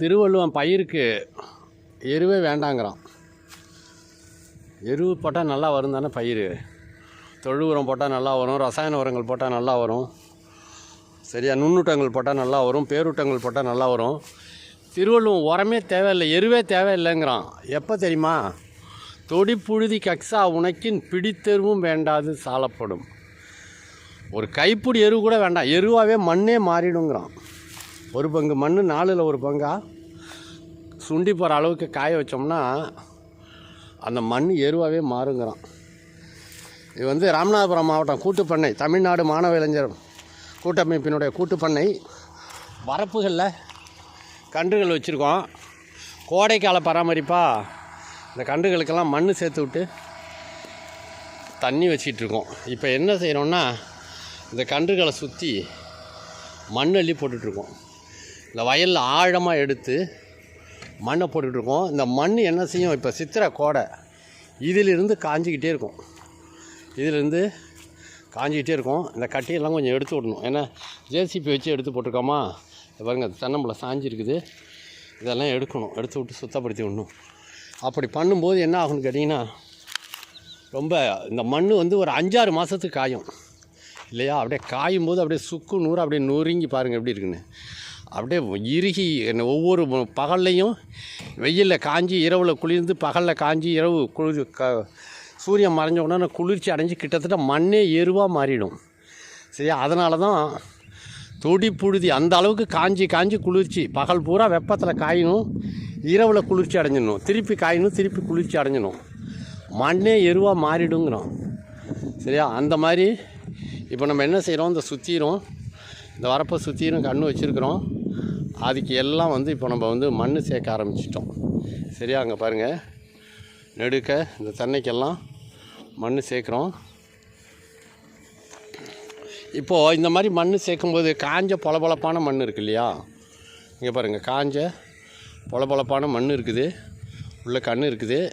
திருவள்ளுவன் பயிருக்கு எருவே வேண்டாங்கிறான். எரு போட்டால் நல்லா வரும் தானே பயிர். தொழு உரம் போட்டால் நல்லா வரும் ரசாயன உரங்கள் போட்டால் நல்லா வரும். சரியா நுண்ணூட்டங்கள் போட்டால் நல்லா வரும் பேரூட்டங்கள் போட்டால் நல்லா வரும். திருவள்ளுவன் உரமே தேவையில்லை எருவே தேவையில்லைங்கிறான். எப்போ தெரியுமா? தொடி புழுதி கக்ஸா உனக்கின் பிடித்தெருவும் வேண்டாது சாலப்படும். ஒரு கைப்பிடி எரு கூட வேண்டாம் எருவாகவே மண்ணே மாறிடுங்கிறான். ஒரு பங்கு மண் நாலில் ஒரு பங்கா? சுண்டி போகிற அளவுக்கு காய வச்சோம்னா அந்த மண் எருவாகவே மாறுங்கிறான். இது வந்து ராமநாதபுரம் மாவட்டம் கூட்டுப்பண்ணை தமிழ்நாடு மாணவ இளைஞர் கூட்டமைப்பினுடைய கூட்டுப்பண்ணை. வரப்புகளில் கன்றுகள் வச்சுருக்கோம். கோடைக்கால பராமரிப்பாக இந்த கன்றுகளுக்கெல்லாம் மண் சேர்த்து விட்டு தண்ணி வச்சிட்டு இப்போ என்ன செய்கிறோம்னா இந்த கன்றுகளை சுற்றி மண் அள்ளி போட்டுட்ருக்கோம். இந்த வயலில் ஆழமாக எடுத்து மண்ணை போட்டுட்ருக்கோம் இந்த மண் என்ன செய்யும்? இப்போ சித்திரை கோடை. இதிலிருந்து காஞ்சிக்கிட்டே இருக்கும். இதிலிருந்து காஞ்சிக்கிட்டே இருக்கும். இந்த கட்டியெல்லாம் கொஞ்சம் எடுத்து விடணும். ஏன்னா ஜேசிபி வச்சு எடுத்து போட்டிருக்கோமா? பாருங்க தென்னம்பளை சாஞ்சிருக்குது. இதெல்லாம் எடுக்கணும். எடுத்து விட்டு சுத்தப்படுத்தி விடணும். அப்படி பண்ணும்போது என்ன ஆகும்னு கேட்டிங்கன்னா ரொம்ப இந்த மண் வந்து ஒரு அஞ்சாறு மாதத்துக்கு காயும். இல்லையா? அப்படியே காயும் போது அப்படியே சுக்கு நூறு அப்படியே நொறுங்கி பாருங்கள் எப்படி இருக்குன்னு. அப்படியே இறுகி என்ன ஒவ்வொரு பகல்லையும் வெயிலில் காஞ்சி இரவில் குளிர்ந்து பகலில் காஞ்சி இரவு குளிர் க சூரியன் மறைஞ்ச உடனே குளிர்ச்சி அடைஞ்சு கிட்டத்தட்ட மண்ணே எருவாக மாறிடும். சரியா? அதனால தான் தொடி புழுதி அந்த அளவுக்கு காஞ்சி காஞ்சி குளிர்ச்சி. பகல் பூரா வெப்பத்தில் காயணும் இரவில் குளிர்ச்சி அடைஞ்சிடணும். திருப்பி காயணும் திருப்பி குளிர்ச்சி அடைஞ்சிடணும். மண்ணே எருவாக மாறிடுங்கிறோம். சரியா? அந்த மாதிரி இப்போ நம்ம என்ன செய்கிறோம் இந்த சுற்றிரும் இந்த வரப்பை சுற்றிரும் கண்ணு வச்சுருக்குறோம். அதுக்கு எல்லாம் வந்து இப்போ நம்ம வந்து மண் சேர்க்க ஆரம்பிச்சிட்டோம். சரியா? அங்கே பாருங்கள் நெடுக்க இந்த தென்னைக்கெல்லாம் மண் சேர்க்குறோம். இப்போது இந்த மாதிரி மண் சேர்க்கும்போது காஞ்ச பொலபொலப்பான மண் இருக்கு இல்லையா? இங்கே பாருங்கள் காஞ்ச பொலபொலப்பான மண் இருக்குது. உள்ளே கண் இருக்குது.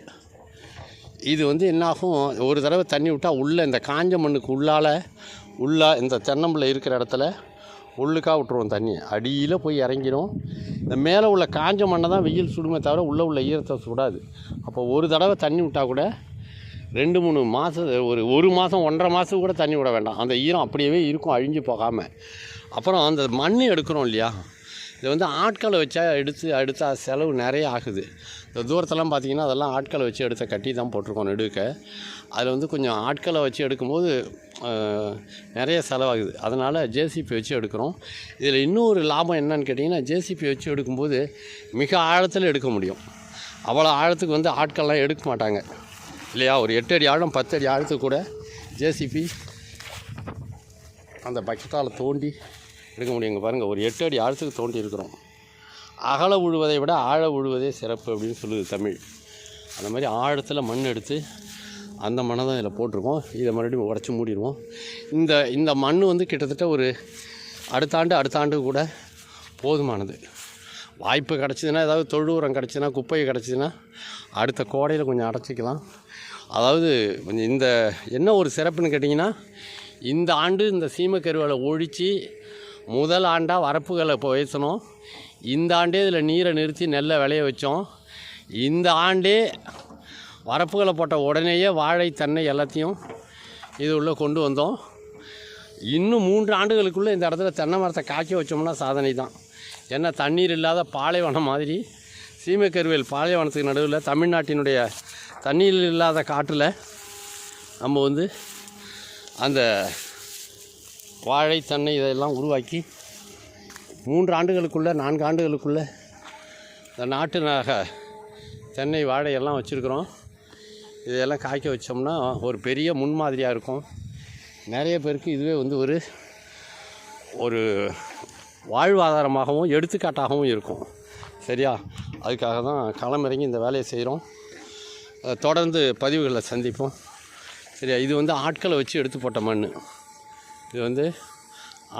இது வந்து என்னாகும்? ஒரு தடவை தண்ணி விட்டால் உள்ளே இந்த காஞ்ச மண்ணுக்கு உள்ளால் உள்ளே இந்த தென்னம்பிள்ளை இருக்கிற இடத்துல உள்ளுக்கா விட்டுருவோம் தண்ணி. அடியில் போய் இறங்கிடும் இந்த மேலே உள்ள காஞ்ச மண்ணை தான் வெயில் சுடுமே தவிர உள்ளே உள்ள ஈரத்தை சுடாது. அப்போ ஒரு தடவை தண்ணி விட்டால் கூட ரெண்டு மூணு மாதம் ஒரு ஒரு மாதம் ஒன்றரை மாதம் கூட தண்ணி விட வேண்டாம். அந்த ஈரம் அப்படியே இருக்கும் அழிஞ்சு போகாமல் அப்புறம் அந்த மண் எடுக்கிறோம் இல்லையா? இது வந்து ஆட்களை வச்சா எடுத்து எடுத்தா செலவு நிறைய ஆகுது. இந்த தூரத்தெல்லாம் பார்த்திங்கன்னா அதெல்லாம் ஆட்களை வச்சு எடுத்த கட்டி தான் போட்டிருக்கோம் நெடுக்க. அதில் வந்து கொஞ்சம் ஆட்களை வச்சு எடுக்கும்போது நிறைய செலவாகுது. அதனால் ஜேசிபி வச்சு எடுக்கிறோம். இதில் இன்னொரு லாபம் என்னன்னு கேட்டிங்கன்னா ஜேசிபி வச்சு எடுக்கும்போது மிக ஆழத்தில் எடுக்க முடியும். அவ்வளோ ஆழத்துக்கு வந்து ஆட்கள்லாம் எடுக்க மாட்டாங்க. இல்லையா? ஒரு எட்டு அடி ஆழம் பத்து அடி ஆழத்துக்கு கூட ஜேசிபி அந்த பக்கெட்டால் தோண்டி எடுக்க முடியும். இங்கே பாருங்கள் ஒரு எட்டு அடி ஆழத்துக்கு தோண்டி இருக்கிறோம். அகல உழுவதை விட ஆழ உழுவதே சிறப்பு அப்படின்னு சொல்லுது தமிழ். அந்த மாதிரி ஆழத்தில் மண் எடுத்து அந்த மண்ணை தான் இதில் போட்டிருக்கோம். இதை மறுபடியும் உடச்சி மூடிடுவோம். இந்த இந்த மண் வந்து கிட்டத்தட்ட ஒரு அடுத்த ஆண்டு அடுத்த ஆண்டு கூட போதுமானது. வாய்ப்பு கிடச்சிதுன்னா ஏதாவது தொழு உரம் கிடச்சிதுன்னா குப்பை கிடச்சிதுன்னா அடுத்த கோடையில் கொஞ்சம் அடைச்சிக்கலாம். அதாவது கொஞ்சம் இந்த என்ன ஒரு சிறப்புன்னு கேட்டிங்கன்னா இந்த ஆண்டு இந்த சீமக்கருவாலை ஒழித்து முதல் ஆண்டாக வரப்புகளை இப்போ வைத்தணும் இந்த ஆண்டே இதில் நீரை நிறுத்தி நெல்லை விளைய வச்சோம். இந்த ஆண்டே வரப்புகளை போட்ட உடனேயே வாழை தென்னை எல்லாத்தையும் இது உள்ளே கொண்டு வந்தோம். இன்னும் மூன்று ஆண்டுகளுக்குள்ளே இந்த இடத்துல தென்னை மரத்தை காய்க்க வச்சோம்னா சாதனை தான். ஏன்னா தண்ணீர் இல்லாத பாலைவனம் மாதிரி. சீமைக்கருவேல் பாலைவனத்துக்கு நடுவில் தமிழ்நாட்டினுடைய தண்ணீர் இல்லாத காட்டில் நம்ம வந்து அந்த வாழை தென்னை இதெல்லாம் உருவாக்கி மூன்று ஆண்டுகளுக்குள்ளே நான்கு ஆண்டுகளுக்குள்ளே இந்த நாட்டு நக தென்னை வாழையெல்லாம் வச்சுருக்குறோம். இதையெல்லாம் காய்க்க வச்சோம்னா ஒரு பெரிய முன்மாதிரியாக இருக்கும். நிறைய பேருக்கு இதுவே வந்து ஒரு ஒரு வாழ்வாதாரமாகவும் எடுத்துக்காட்டாகவும் இருக்கும். சரியா? அதுக்காக தான் களமிறங்கி இந்த வேலையை செய்கிறோம். தொடர்ந்து பதிவுகளை சந்திப்போம். சரியா? இது வந்து ஆட்களை வச்சு எடுத்து போட்ட மண். இது வந்து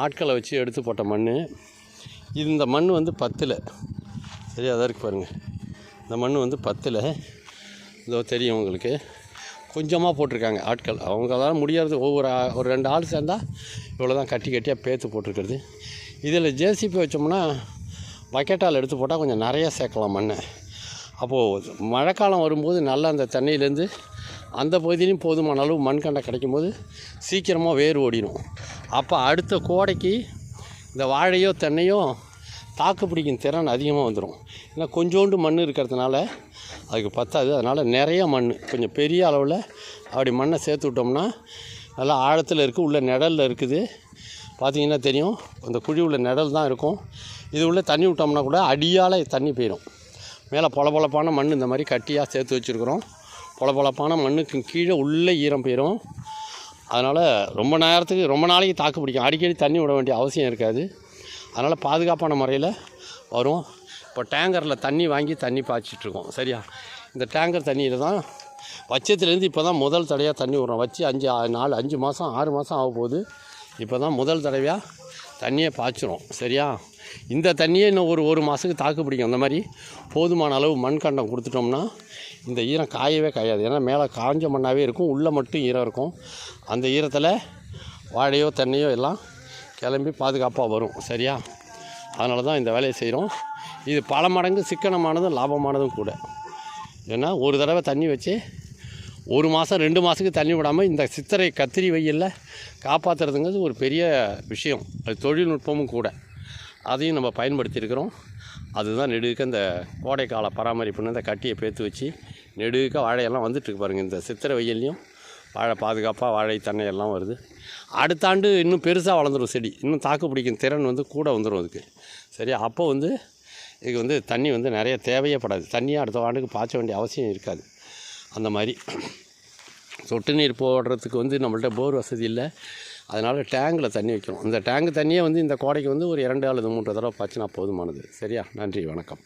ஆட்களை வச்சு எடுத்து போட்ட மண் இந்த மண் வந்து பத்தில். சரியா அதான் இருக்கு பாருங்கள் இந்த மண் வந்து பத்தில். இதோ தெரியும் உங்களுக்கு. கொஞ்சமாக போட்டிருக்காங்க ஆட்கள். அவங்களால முடியாது ஒவ்வொரு ஒரு ரெண்டு ஆள் சேர்ந்தால் இவ்வளோ தான் கட்டி கட்டியாக பேத்து போட்டிருக்கிறது. இதில் ஜேசிபி வச்சோம்னா பக்கெட்டால் எடுத்து போட்டால் கொஞ்சம் நிறைய சேர்க்கலாம் மண்ணை. அப்போது மழைக்காலம் வரும்போது நல்லா அந்த தண்ணியிலேருந்து அந்த பகுதியிலையும் போதுமான அளவு மண்கண்டை கிடைக்கும் போது சீக்கிரமாக வேர் ஓடிடும் அப்போ அடுத்த கோடைக்கு இந்த வாழையோ தென்னையோ தாக்கு பிடிக்கும் திறன் அதிகமாக வந்துடும் ஏன்னா கொஞ்சோண்டு மண் இருக்கிறதுனால அதுக்கு பத்தாது. அதனால் நிறைய மண் கொஞ்சம் பெரிய அளவில் அப்படி மண்ணை சேர்த்து விட்டோம்னா நல்லா ஆழத்தில் இருக்குது உள்ள நிழலில் இருக்குது. பார்த்தீங்கன்னா தெரியும் அந்த குழி உள்ள நிழல் தான் இருக்கும். இது உள்ளே தண்ணி விட்டோம்னா கூட அடியால் தண்ணி போயிடும் மேலே பொலபொலப்பான மண் இந்த மாதிரி கட்டியாக சேர்த்து வச்சுருக்குறோம். பொலபொலப்பான மண்ணுக்கு கீழே உள்ளே ஈரம் போயிடும் அதனால் ரொம்ப நேரத்துக்கு ரொம்ப நாளைக்கு தாக்கு பிடிக்கும். அடிக்கடி தண்ணி விட வேண்டிய அவசியம் இருக்காது. அதனால் பாதுகாப்பான முறையில் வரும் இப்போ டேங்கரில் தண்ணி வாங்கி தண்ணி பாய்ச்சிட்ருக்கோம் சரியா? இந்த டேங்கர் தண்ணியில் தான் வச்சத்துலேருந்து இப்போ தான் முதல் தடையாக தண்ணி விட்றோம். வச்சு அஞ்சு நாலு அஞ்சு மாதம் ஆறு மாதம் ஆக போகுது இப்போ தான் முதல் தடவையாக தண்ணியை பாய்ச்சிரும் சரியா? இந்த தண்ணியே இன்னும் ஒரு ஒரு மாதத்துக்கு தாக்கு பிடிக்கும். அந்த மாதிரி போதுமான அளவு மண் கண்டம் கொடுத்துட்டோம்னா இந்த ஈரம் காயவே காயாது. ஏன்னா மேலே காஞ்ச மண்ணாகவே இருக்கும் உள்ளே மட்டும் ஈரம் இருக்கும். அந்த ஈரத்தில் வாழையோ தண்ணியோ எல்லாம் கிளம்பி பாதுகாப்பாக வரும் சரியா? அதனால தான் இந்த வேலையை செய்கிறோம். இது பல மடங்கு சிக்கனமானதும் லாபமானதும் கூட. ஏன்னா ஒரு தடவை தண்ணி வச்சு ஒரு மாதம் ரெண்டு மாதத்துக்கு தண்ணி விடாமல் இந்த சித்திரை கத்திரி வெயிலில் காப்பாற்றுறதுங்கிறது ஒரு பெரிய விஷயம். அது தொழில்நுட்பமும் கூட. அதையும் நம்ம பயன்படுத்தியிருக்கிறோம். அதுதான் நெடுக்க இந்த கோடைக்கால பராமரிப்புன்னு இந்த கட்டியை பேத்து வச்சு நெடுக்க வாழையெல்லாம் வந்துட்டுருக்கு பாருங்கள் இந்த சித்திரை வெயில்லையும் வாழை பாதுகாப்பாக வாழை தண்ணையெல்லாம் எல்லாம் வருது. அடுத்த ஆண்டு இன்னும் பெருசாக வளர்ந்துடும் செடி. இன்னும் தாக்கு பிடிக்கும். திறன் வந்து கூட வந்துடும் அதுக்கு. சரி அப்போ வந்து இதுக்கு வந்து தண்ணி வந்து நிறைய தேவையே படாது. தண்ணியை அடுத்த ஆண்டுக்கு பாய்ச்ச வேண்டிய அவசியம் இருக்காது. அந்த மாதிரி சொட்டு நீர் போடுறதுக்கு வந்து நம்மள்ட்ட போர் வசதி இல்லை. அதனால் டேங்கில் தண்ணி வைக்கணும். அந்த டேங்கு தண்ணியே வந்து இந்த கோடைக்கு வந்து ஒரு இரண்டு அல்லது மூன்று தடவை பாய்ச்சினா போதுமானது. சரியா? நன்றி வணக்கம்.